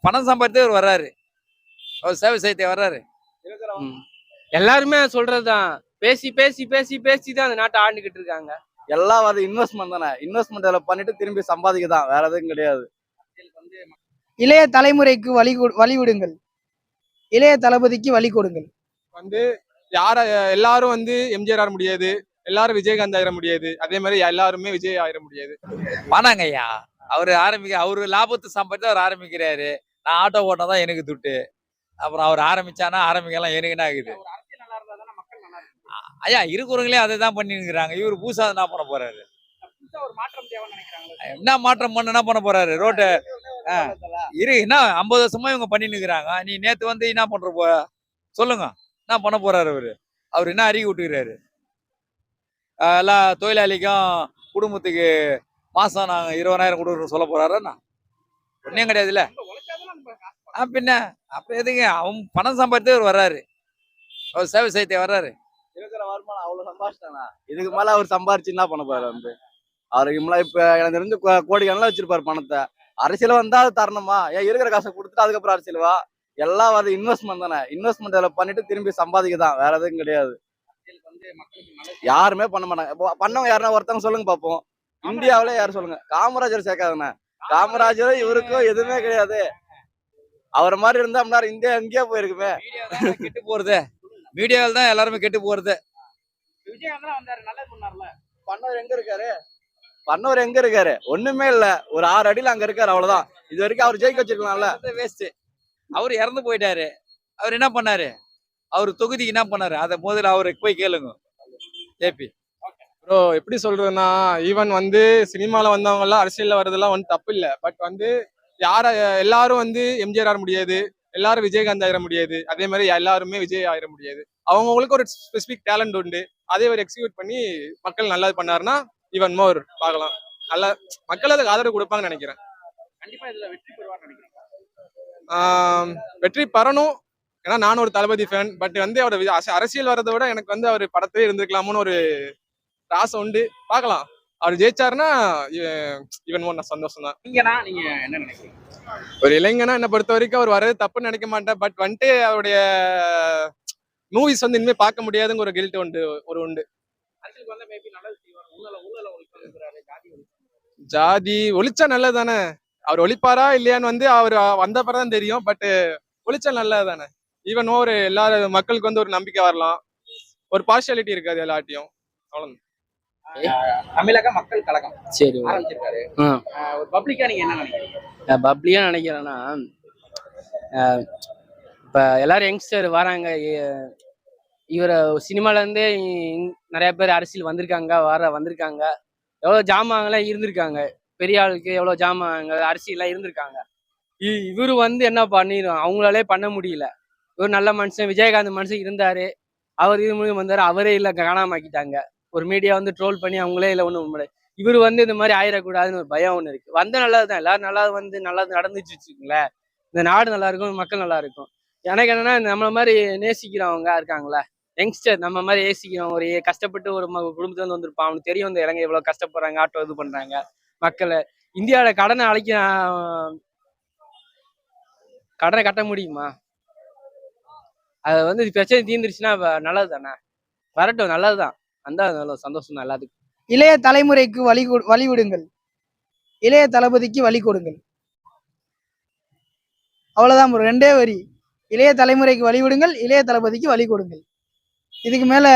பணம் சம்பாதித்து அவர் வர்றாரு. அவர் சேவை செய்ய வர்றாரு. எல்லாருமே சொல்றதுதான். பேசி பேசி பேசி பேசி தான் அந்த நாட்டை ஆண்டுகிட்டு இருக்காங்க. எல்லாம் வந்து இன்வெஸ்ட்மெண்ட் தானே. இன்வெஸ்ட்மெண்ட் அதில் பண்ணிட்டு திரும்பி சம்பாதிக்க தான் வேற எதுவும் கிடையாது. இளைய தலைமுறைக்கு வழி கொடு- வழிவிடுங்கள் இளைய தளபதிக்கு வழி கொடுங்கள். வந்து யார எல்லாரும் வந்து எம்ஜிஆர் ஆட முடியாது. எல்லாரும் விஜயகாந்த் ஆயிட முடியாது. அதே மாதிரி எல்லாருமே விஜய் ஆயிட முடியாது. பணங்க ஐயா அவர் ஆரம்பிக்க அவரு லாபத்தை சம்பாதித்து அவர் ஆரம்பிக்கிறாரு. நான் ஆட்டோ ஓட்டினா தான் எனக்கு துட்டு. அப்புறம் அவர் ஆரம்பிச்சானா ஆரம்பிக்கலாம் எனக்கு என்ன ஆகுது? ஐயா இருக்கிறவங்களே அதை தான் பண்ணிருக்கிறாங்க இவர் பூசா என்ன பண்ண போறாரு? என்ன மாற்றம் பண்ண என்ன பண்ண போறாரு? ரோட்டு இரு என்ன ஐம்பது வருஷமா இவங்க பண்ணிட்டு இருக்கிறாங்க நீ நேத்து வந்து என்ன பண்ற போ சொல்லுங்க. என்ன பண்ண போறாரு அவரு? அவர் என்ன அறிக்கை விட்டுக்கிறாரு? எல்லா தொழிலாளிக்கும் குடும்பத்துக்கு மாசம் நாங்க இருபதாயிரம் கொடுக்குறோம் சொல்ல போறாருன்னா ஒன்றும் கிடையாதுல்ல. ஆ பின்ன அப்ப எதுங்க அவன் பணம் சம்பாதித்து அவர் வர்றாரு. அவர் சேவை செய்ய வர்றாரு. இருக்கிற வருமானம் அவ்வளவு சம்பாதிச்சிட்டானா? இதுக்கு மேல அவர் சம்பாரிச்சு என்ன பண்ண போறாரு வந்து? அவருக்கு முன்னாடி இப்ப எனக்கு தெரிஞ்சு கோ- கோடிக்கணக்கில் வச்சிருப்பாரு பணத்தை. அரசியல் வந்தா அது தரணுமா? ஏன் இருக்கிற காசை கொடுத்துட்டு அதுக்கப்புறம் அரசியல் வா? எல்லாம் வந்து இன்வெஸ்ட்மெண்ட் தானே. இன்வெஸ்ட்மெண்ட் அதில் பண்ணிட்டு திரும்பி சம்பாதிக்க தான் வேற எதுவும் கிடையாது. யாருமே பண்ண மாட்டாங்க. பண்ணவங்க யாருன்னா ஒருத்தவங்க சொல்லுங்க பார்ப்போம் இந்தியாவில யார் சொல்லுங்க. காமராஜர் சேர்க்காதுண்ணே. காமராஜரும் இவருக்கும் எதுவுமே கிடையாது. அவரை மாதிரி இருந்தா முன்னாடி இந்தியா எங்கேயோ போயிருக்குமே. கெட்டு போறது. மீடியாவில் தான் எல்லாருமே கெட்டு போறது. பண்ணவர் எங்க இருக்காரு? பண்ணவர் எங்க இருக்காரு? ஒண்ணுமே இல்ல. ஒரு ஆறு அடியில அங்க இருக்காரு அவ்வளவுதான். இது வரைக்கும் அவர் ஜெயிக்க வச்சிருக்கலாம்ல. வேஸ்ட் அவர் இறந்து போயிட்டாரு. அவர் என்ன பண்ணாரு? அவர் தொகுதிக்கு என்ன பண்ணாரு? அதை முதல்ல அவருக்கு போய் கேளுங்க. ஜேபி. ப்ரோ எப்படி சொல்றதுன்னா ஈவன் வந்து சினிமால வந்தவங்க எல்லாம் அரசியல்ல வர்றதெல்லாம் ஒன்றும் தப்பு இல்லை. பட் வந்து யார எல்லாரும் வந்து எம்ஜிஆர் ஆட முடியாது. எல்லாரும் விஜயகாந்த் ஆயிட முடியாது. அதே மாதிரி எல்லாருமே விஜய் ஆயிட முடியாது. அவங்கவுங்களுக்கு ஒரு ஸ்பெசிபிக் டேலண்ட் உண்டு. அதே ஒரு எக்ஸிக்யூட் பண்ணி மக்கள் நல்லா பண்ணாருன்னா ஈவன் மோர் பார்க்கலாம். நல்லா மக்கள் அதுக்கு ஆதரவு கொடுப்பாங்கன்னு நினைக்கிறேன். ஆம், வெற்றி பெறணும். ஏன்னா நானும் ஒரு தளபதி ஃபேன் பட் வந்து அவர் அரசியல் வர்றதை விட எனக்கு வந்து அவர் படத்திலே இருந்திருக்கலாமோன்னு ஒரு ஆசை உண்டு. பார்க்கலாம். அவர் ஜெயிச்சாருன்னா இவன் நான் சந்தோஷம் தான் நீங்க என்ன நினைக்கிறீங்க? ஒரு இளைஞனா என்னை பொறுத்த வரைக்கும் அவர் வர்றது தப்புன்னு நினைக்க மாட்டேன். பட் வந்துட்டு அவருடைய மூவிஸ் வந்து இனிமே பார்க்க முடியாதுங்க ஒரு கில்ட் உண்டு ஒரு உண்டு. ஜாதி ஒழிச்சா நல்லது தானே அவர் ஒழிப்பாரா இல்லையான்னு வந்து அவர் வந்த தான் தெரியும். பட் ஒழிச்சா நல்லது தானே ஈவன் ஒரு எல்லாரும் மக்களுக்கு வந்து ஒரு நம்பிக்கை வரலாம். ஒரு பார்ஷியாலிட்டி இருக்காது எல்லாட்டையும் அவ்வளவு தமிழக மக்கள் கழகம் சரி ஆரம்பிச்சிருக்காரு. ஒரு பப்ளிக்கா நீங்க என்ன நினைக்கிறீங்க? பப்ளியா நினைக்கிறேன்னா இப்ப எல்லாரும் யங்ஸ்டர் வராங்க. இவர சினிமால இருந்தே இ- நிறைய பேர் அரசியல் வந்திருக்காங்க வர வந்திருக்காங்க. எவ்வளவு ஜாமான்லாம் இருந்திருக்காங்க. பெரிய ஆளுக்கு எவ்வளவு ஜாமாங்க அரசியல்லாம் இருந்திருக்காங்க. இவரு வந்து என்ன பண்ணிடும் அவங்களாலே பண்ண முடியல. இவர் நல்ல மனுஷன் விஜயகாந்த் மனுஷன் இருந்தாரு. அவர் இது மூலியம் வந்தாரு. அவரே இல்ல காணாம ஆக்கிட்டாங்க. ஒரு மீடியா வந்து ட்ரோல் பண்ணி அவங்களே இல்லை ஒன்றும் இவர் வந்து இந்த மாதிரி ஆயிடக்கூடாதுன்னு ஒரு பயம் ஒன்று இருக்கு வந்த நல்லதுதான் எல்லாரும் நல்லா வந்து நல்லா நடந்துச்சு வச்சுக்கோங்களேன். இந்த நாடு நல்லா இருக்கும் மக்கள் நல்லா இருக்கும். எனக்கு என்னன்னா நம்மள மாதிரி நேசிக்கிறவங்க இருக்காங்களே யங்ஸ்டர் நம்ம மாதிரி ஏசிக்கிறவங்க ஒரு கஷ்டப்பட்டு ஒரு ம- குடும்பத்துல இருந்து வந்திருப்பான். அவனுக்கு தெரியும் இந்த இலங்கை எவ்வளவு கஷ்டப்படுறாங்க ஆட்டோ இது பண்றாங்க மக்களை. இந்தியாவில கடனை அழைக்க கடனை கட்ட முடியுமா? அது வந்து பிரச்சனை தீர்ந்துருச்சுன்னா நல்லது தானே வரட்டும் நல்லதுதான். அந்த சந்தோஷம் தான் எல்லாத்துக்கும். இளைய தலைமுறைக்கு வழி கொடு- வழிவிடுங்கள் இளைய தளபதிக்கு வழி கொடுங்கள். அவ்வளவுதான் ஒரு ரெண்டே வரி. இளைய தலைமுறைக்கு வழிவிடுங்கள் இளைய தளபதிக்கு வழி கொடுங்கள். இதுக்கு மேலே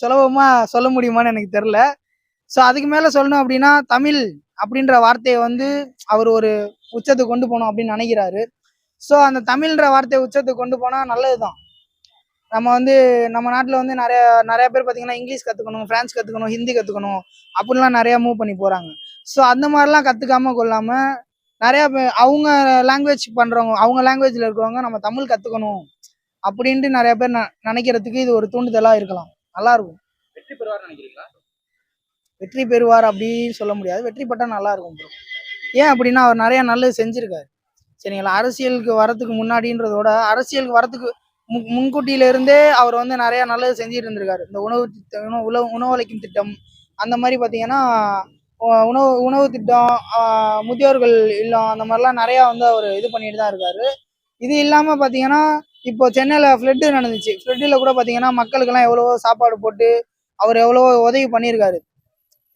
சுலபமாக சொல்ல முடியுமான்னு எனக்கு தெரில ஸோ அதுக்கு மேலே சொல்லணும் அப்படின்னா தமிழ் அப்படின்ற வார்த்தையை வந்து அவர் ஒரு உச்சத்துக்கு கொண்டு போகணும் அப்படின்னு நினைக்கிறாரு. ஸோ அந்த தமிழ்ன்ற வார்த்தையை உச்சத்துக்கு கொண்டு போனால் நல்லது தான் நம்ம வந்து நம்ம நாட்டில் வந்து நிறைய நிறைய பேர் பார்த்தீங்கன்னா இங்கிலீஷ் கற்றுக்கணும் ஃப்ரான்ஸ் கற்றுக்கணும் ஹிந்தி கற்றுக்கணும் அப்படிலாம் நிறையா மூவ் பண்ணி போகிறாங்க ஸோ அந்த மாதிரிலாம் கற்றுக்காம கொள்ளாமல் நிறையா பேர் அவங்க லாங்குவேஜ் பண்ணுறவங்க அவங்க லாங்குவேஜில் இருக்கிறவங்க நம்ம தமிழ் கற்றுக்கணும் அப்படின்ட்டு நிறைய பேர் நினைக்கிறதுக்கு இது ஒரு தூண்டுதலாக இருக்கலாம். நல்லா இருக்கும். வெற்றி பெறுவார் நினைக்கிறீங்களா? வெற்றி பெறுவார் அப்படின்னு சொல்ல முடியாது. வெற்றி பெற்றால் நல்லா இருக்கும் bro. ஏன் அப்படின்னா அவர் நிறைய நல்லது செஞ்சிருக்காரு. சரிங்களா? அரசியலுக்கு வரதுக்கு முன்னாடின்றதோட அரசியலுக்கு வரதுக்கு முன் முன்கூட்டியில இருந்தே அவர் வந்து நிறைய நல்லது செஞ்சுட்டு இருந்திருக்காரு இந்த உணவு திட்டம் உணவு உணவளிக்கும் திட்டம் அந்த மாதிரி பார்த்தீங்கன்னா உணவு உணவு திட்டம் முதியோர்கள் இல்லம் அந்த மாதிரிலாம் நிறையா வந்து அவர் இது பண்ணிட்டு தான் இருக்காரு. இது இல்லாமல் பார்த்தீங்கன்னா இப்போ சென்னையில் ஃப்ளட்டு நடந்துச்சு. ஃப்ளட்டில் கூட பார்த்தீங்கன்னா மக்களுக்கெல்லாம் எவ்வளவோ சாப்பாடு போட்டு அவர் எவ்வளவோ உதவி பண்ணியிருக்காரு.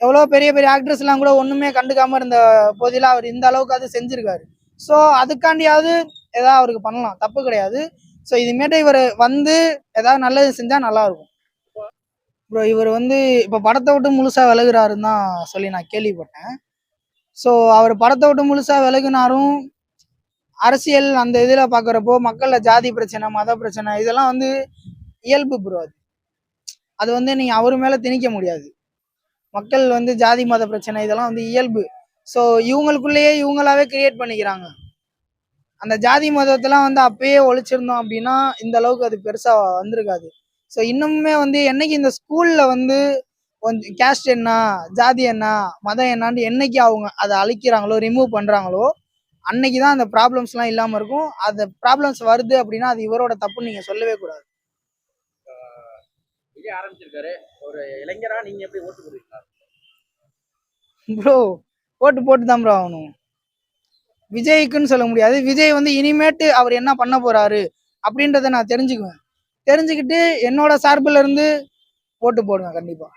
எவ்வளோ பெரிய பெரிய ஆக்ட்ரஸ்லாம் கூட ஒன்றுமே கண்டுக்காம இருந்த போதில அவர் இந்த அளவுக்கு அது செஞ்சிருக்காரு. ஸோ அதுக்காண்டியாவது ஏதாவது அவருக்கு பண்ணலாம். தப்பு கிடையாது. ஸோ இதுமேட்டு இவர் வந்து ஏதாவது நல்லது செஞ்சால் நல்லா இருக்கும் ப்ரோ இவர் வந்து இப்போ படத்தை விட்டு முழுசாக விலகுறாருன்னு தான் சொல்லி நான் கேள்விப்பட்டேன். ஸோ அவர் படத்தை விட்டு முழுசாக விலகுனாரும் அரசியல் அந்த இதில் பார்க்குறப்போ மக்களில் ஜாதி பிரச்சனை மத பிரச்சனை இதெல்லாம் வந்து இயல்பு ப்ரோ அது. அது வந்து நீங்கள் அவர் மேலே திணிக்க முடியாது. மக்கள் வந்து ஜாதி மத பிரச்சனை இதெல்லாம் வந்து இயல்பு. ஸோ இவங்களுக்குள்ளேயே இவங்களாவே கிரியேட் பண்ணிக்கிறாங்க. அந்த ஜாதி மதத்தெல்லாம் வந்து அப்பயே ஒழிச்சிருந்தோம் அப்படின்னா இந்த அளவுக்கு அது பெருசாக வந்திருக்காது. ஸோ இன்னுமே வந்து என்னைக்கு இந்த ஸ்கூலில் வந்து கொஞ்சம் கேஸ்ட் என்ன ஜாதி என்ன மதம் என்னான்னு என்னைக்கு அவங்க அதை அழிக்கிறாங்களோ ரிமூவ் பண்ணுறாங்களோ அன்னைக்கு தான் அந்த ப்ராப்ளம்ஸ்லாம் இல்லாமல் இருக்கும். அந்த ப்ராப்ளம்ஸ் வருது அப்படின்னா அது இவரோட தப்புன்னு நீங்கள் சொல்லவே கூடாது. ஆரம்பிச்சிருக்காரு. ஒரு இளைஞரா நீங்க எப்படி ஓட்டு போடுவீங்களா? ப்ரோ ஓட்டு போட்டு தான் ப்ரோ ஆகணும். விஜய்க்குன்னு சொல்ல முடியாது. விஜய் வந்து இனிமேட்டு அவர் என்ன பண்ண போறாரு அப்படின்றத நான் தெரிஞ்சுக்குவேன். தெரிஞ்சுக்கிட்டு என்னோட சார்புல இருந்து ஓட்டு போடுவேன் கண்டிப்பா.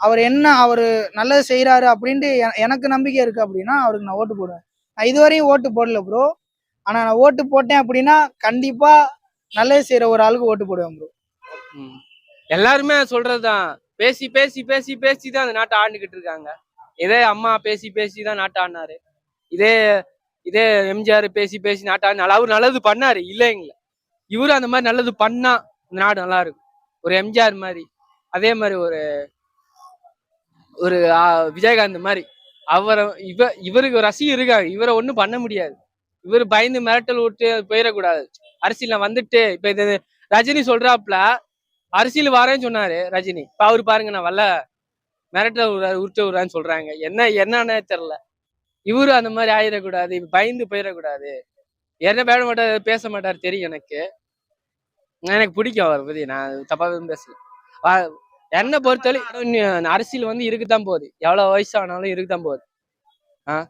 அவர் என்ன அவர் நல்லது செய்கிறாரு அப்படின்ட்டு எனக்கு நம்பிக்கை இருக்கு அப்படின்னா அவருக்கு நான் ஓட்டு போடுவேன். நான் இதுவரையும் ஓட்டு போடல ப்ரோ ஆனா நான் ஓட்டு போட்டேன் அப்படின்னா கண்டிப்பா நல்லது செய்யற ஒரு ஆளுக்கு ஓட்டு போடுவேன் ப்ரோ எல்லாருமே எல்லாருமே சொல்றதுதான். பேசி பேசி பேசி பேசி தான் அந்த நாட்டை ஆண்டுகிட்டு இருக்காங்க. இதே அம்மா பேசி பேசி தான் நாட்டை ஆடினாரு. இதே இதே எம்ஜிஆர் பேசி பேசி நாட்டா ஆடினாரு அவர் நல்லது பண்ணாரு. இல்லைங்கள இவரு அந்த மாதிரி நல்லது பண்ணா இந்த நாடு நல்லா இருக்கும். ஒரு எம்ஜிஆர் மாதிரி. அதே மாதிரி ஒரு ஒரு விஜயகாந்த் மாதிரி. அவரை இவ இவருக்கு ஒரு ரசிகர் இருக்காங்க. இவரை ஒன்றும் பண்ண முடியாது. இவர் பயந்து மிரட்டல் விட்டு போயிடக்கூடாது. அரசியல்ல வந்துட்டு இப்ப இது ரஜினி சொல்றாப்ல அரசியல் வரேன்னு சொன்னாரு ரஜினி. இப்ப அவரு பாருங்க நான் வரல மிரட்டல் விடுறாரு விடுறான்னு சொல்றாங்க. என்ன என்னன்னே தெரியல. இவரும் அந்த மாதிரி ஆயிடக்கூடாது இப்ப பயந்து போயிடக்கூடாது. என்ன பேட மாட்டாரு பேச மாட்டார் தெரியும் எனக்கு. எனக்கு பிடிக்கும் அவரை பத்தி நான் தப்பா பேசல. வா- என்னை பொறுத்தவரை அரசியல் வந்து இருக்குதான் போகுது. எவ்வளவு வயசானாலும் இருக்குதான் போகுது. ஆ?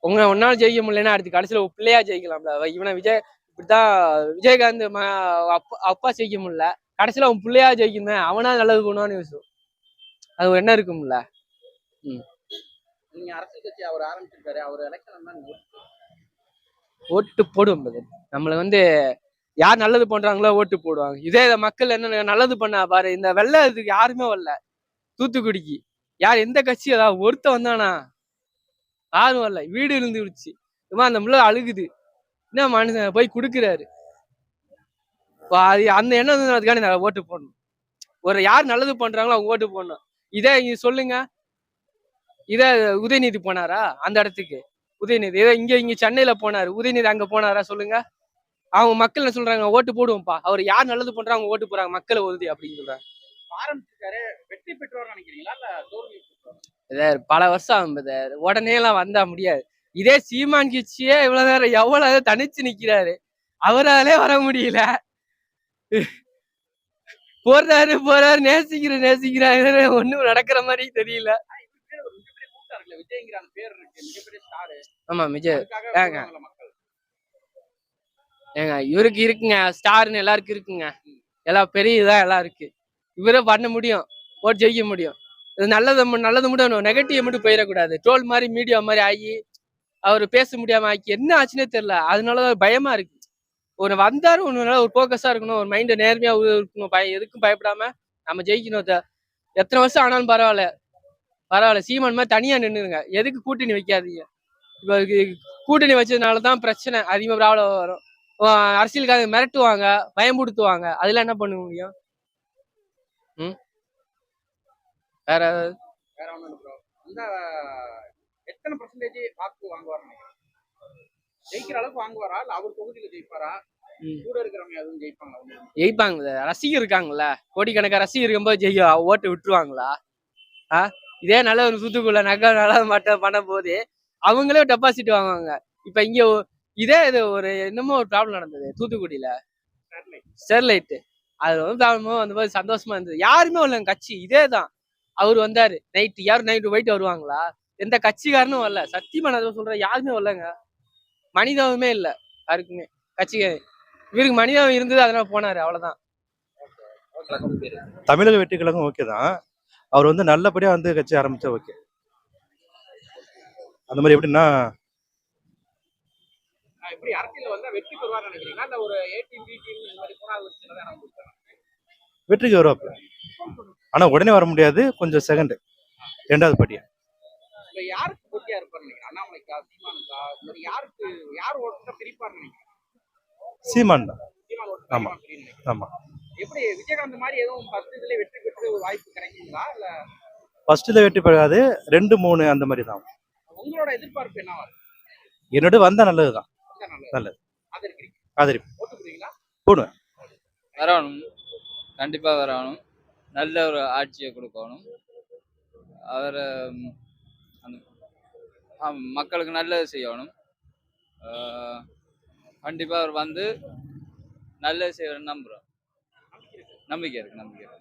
உங்க ஒன்னாலும் ஜெயிக்க முடியலன்னா அடுத்து கடைசியில் ஒரு பிள்ளையா ஜெயிக்கலாம்ல. இவனை விஜய் இப்படிதான் விஜயகாந்த் மா அப்பா அப்பா ஜெயிக்க முடியல. கடைசியில அவன் பிள்ளையா ஜெயிக்கணும் அவனா நல்லது பண்ணுவான்னு யோசிச்சு. அது என்ன இருக்கும்ல. ம். நீங்க அரசியல் கட்சி அவர் ஆரம்பிச்சிருக்காரு அவர் எலெக்ஷன் ஓட்டு போடுவோம் நம்மளை வந்து யார் நல்லது பண்றாங்களோ ஓட்டு போடுவாங்க. இதே இதை மக்கள் என்ன நல்லது பண்ணா பாரு இந்த வெள்ளத்துக்கு யாருமே வரல. தூத்துக்குடிக்கு. யார் எந்த கட்சி ஏதாவது ஒருத்த வந்தானா? யாரும் வரல. வீடு இருந்து விடுச்சு. இவன் அந்த முள்ள அழுகுது. என்ன மனுஷன் போய் கொடுக்குறாரு? அது அந்த எண்ணம் அதுக்காண்டி ஓட்டு போடணும். ஒரு யார் நல்லது பண்றாங்களோ அவங்க ஓட்டு போடணும். இதே இங்க சொல்லுங்க. இதே உதயநிதி போனாரா? அந்த இடத்துக்கு. உதயநிதி. ஏதோ இங்க இங்க சென்னையில போனாரு. உதயநிதி அங்க போனாரா சொல்லுங்க. அவங்க மக்கள் என்ன சொல்றாங்க? ஓட்டு போடுவோம்ப்பா. அவர் யார் நல்லது பண்றாங்க ஓட்டு போறாங்க மக்களை உறுதி அப்படின்னு சொல்றாங்க. வெற்றி பெற்றவர் நினைக்கிறீங்களா? இதை பல வருஷம். உடனே எல்லாம் வந்தா முடியாது. இதே சீமான் கட்சியே இவ்வளவு நேரம் எவ்வளவு தனிச்சு நிக்கிறாரு. அவராலே வர முடியல. போறாரு போறாரு. நேசிக்கிற நேசிக்கிறாரு. ஒண்ணும் நடக்கிற மாதிரி தெரியல பேர் ஒரு மிகப்பெரிய கூட்டம் இருக்குல்ல விஜய்ங்கிற அந்த பேர் இருக்கு மிகப்பெரிய ஸ்டார் ஆமா விஜய் ஏங்க. ஏங்க இவருக்கு இருக்குங்க ஸ்டார்னு எல்லாருக்கும் இருக்குங்க. எல்லாம் பெரிய இதா எல்லாம் இருக்கு. இவரே பண்ண முடியும் ஓட்டு ஜெயிக்க முடியும். இது நல்லதை நல்லது மட்டும் நெகட்டிவ் மட்டும் போயிடக்கூடாது. ட்ரோல் மாதிரி மீடியா மாதிரி ஆகி அவர் பேச முடியாம ஆக்கி என்ன ஆச்சுன்னே தெரியல. அதனால பயமா இருக்கு. ஒரு வந்தாரு ஒன்று ஒரு ஃபோக்கஸா இருக்கணும் ஒரு மைண்ட் நேர்மையா இருக்கணும். பய எதுக்கும் பயப்படாம நம்ம ஜெயிக்கணும். எத்தனை வருஷம் ஆனாலும் பரவாயில்ல. பரவாயில்ல சீமான் மாதிரி தனியா நின்னுங்க எதுக்கு கூட்டணி வைக்காதீங்க? இப்போ கூட்டணி வச்சதுனால தான் பிரச்சனை அதிகமாக ப்ராப்ளம் வரும். அரசியலுக்காக மிரட்டுவாங்க பயமுடுத்துவாங்க அதுல என்ன பண்ண முடியும்? ம்? வேற ஏதாவது? வேற ஒண்ணும் ப்ரோ அந்த எத்தனை பர்சன்டேஜ் வாக்கு வாங்குவார்? ஜெயிக்கிற அளவுக்கு வாங்குவாரா? இல்ல அவர் தொகுதியில ஜெயிப்பாரா? ம். கூட இருக்கிறவங்க எதுவும் ஜெயிப்பாங்க. ரசிகர் இருக்காங்கல்ல. கோடிக்கணக்கா ரசிகர் இருக்கும்போது ஜெய்ய ஓட்டு விட்டுருவாங்களா? ஆ? இதே நல்ல ஒரு தூத்துக்குள்ள நகை நல்லா மட்டும் பண்ண போது அவங்களே டெபாசிட் வாங்குவாங்க. இப்ப இங்க இதே இது ஒரு என்னமோ ஒரு ப்ராப்ளம் நடந்தது தூத்துக்குடியில. ஸ்டெர்லைட் அது வந்து ப்ராப்ளமோ அந்த மாதிரி சந்தோஷமா இருந்தது. யாருமே இல்லைங்க கட்சி. இதே தான். அவர் வந்தாரு. நைட்டு யாரும் நைட்டு போயிட்டு வருவாங்களா? எந்த கட்சிக்காரனும் வரல. சத்தியமா நான் சொல்றேன். யாருமே வரலங்க. மனிதாவுமே இல்ல. யாருக்குமே. கட்சி இவருக்கு மனிதாவும் இருந்தது அதனால போனாரு. அவ்வளவுதான். தமிழக வெற்றி கழகம் ஓகே தான். அவர் வந்து நல்லபடியா வந்து கட்சி ஆரம்பிச்சா ஓகே அந்த மாதிரி எப்படின்னா வெற்றிக்கு வருவாப்புல. ஆனா உடனே வர முடியாது கொஞ்சம் செகண்ட் ரெண்டாவது இப்ப யாருக்கு போட்டியா அண்ணாமலைக்கா சீமானுக்கா? யாருக்கு யார் ஓட்டு சீமான் தான். ஆமா. ஆமா. எப்படி விஜயகாந்த் மாதிரி எதுவும் ஃபர்ஸ்ட் இதுல வெற்றி பெற்று ஒரு வாய்ப்பு கிடைக்குங்களா? இல்ல ஃபர்ஸ்ட்ல வெற்றி பெறாது ரெண்டு மூணு அந்த மாதிரி தான். உங்களோட எதிர்பார்ப்பு என்னவா என்னோட வந்தா நல்லதுதான். வந்தா நல்லது. நல்லது. ஆதரிக்கிறீங்க ஆதரிப்பு ஓட்டு போடுவீங்களா வரணும். கண்டிப்பா வரணும். நல்ல ஒரு ஆட்சியை கொடுக்கணும். அவர் மக்களுக்கு நல்லது செய்யணும். ஆஹ், கண்டிப்பா அவர் வந்து நல்லது செய்யணும்னு நம்புறோம். நம்பிக்கை இருக்கு நம்பிக்கை இருக்கு.